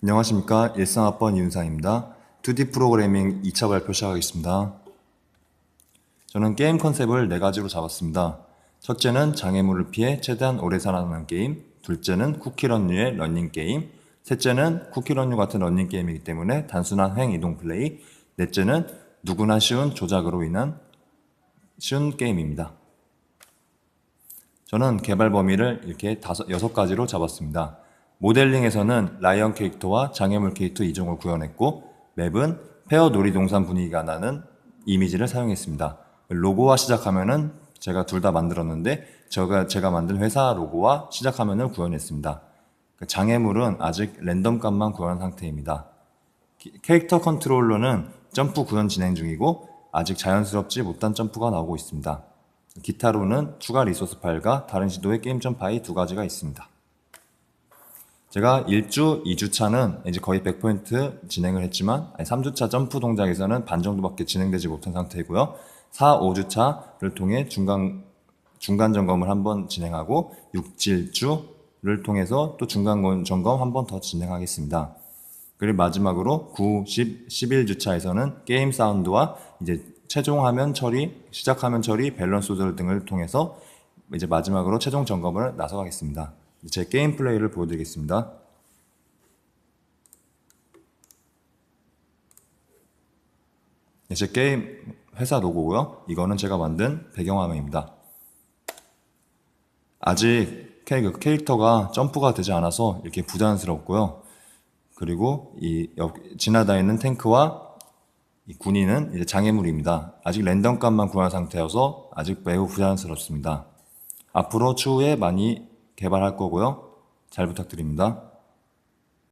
안녕하십니까. 일상학번 이윤상입니다. 2D 프로그래밍 2차 발표 시작하겠습니다. 저는 게임 컨셉을 네 가지로 잡았습니다. 첫째는 장애물을 피해 최대한 오래 살아남는 게임, 둘째는 쿠키런류의 러닝 게임, 셋째는 쿠키런류 같은 러닝 게임이기 때문에 단순한 횡 이동 플레이, 넷째는 누구나 쉬운 조작으로 인한 쉬운 게임입니다. 저는 개발 범위를 이렇게 다섯, 여섯 가지로 잡았습니다. 모델링에서는 라이언 캐릭터와 장애물 캐릭터 이종을 구현했고, 맵은 페어 놀이동산 분위기가 나는 이미지를 사용했습니다. 로고와 시작하면은 제가 둘 다 만들었는데, 제가, 제가 만든 회사 로고와 시작하면을 구현했습니다. 그 장애물은 아직 랜덤 값만 구현한 상태입니다. 키- 캐릭터 컨트롤러는 점프 구현 진행 중이고, 아직 자연스럽지 못한 점프가 나오고 있습니다. 기타로는 추가 리소스 파일과 다른 시도의 게임 점 파일 두 가지가 있습니다. 제가 1주, 2주차는 이제 거의 100% 진행을 했지만 3주차 점프 동작에서는 반 정도밖에 진행되지 못한 상태이고요. 4, 5주차를 통해 중간 중간 점검을 한번 진행하고 6, 7주를 통해서 또 중간 건- 점검 한 번 더 진행하겠습니다. 그리고 마지막으로 9, 10, 11주차에서는 게임 사운드와 이제 최종 화면 처리, 시작 화면 처리, 밸런스 조절 등을 통해서 이제 마지막으로 최종 점검을 나서가겠습니다. 제 게임 플레이를 보여드리겠습니다. 네, 제 게임 회사 로고고요. 이거는 제가 만든 배경화면입니다. 아직 캐- 그 캐릭터가 점프가 되지 않아서 이렇게 부자연스럽고요. 그리고 이 옆- 지나다니는 탱크와 이 군인은 이제 장애물입니다. 아직 랜덤 값만 구한 상태여서 아직 매우 부자연스럽습니다. 앞으로 추후에 많이 개발할 거고요. 잘 부탁드립니다.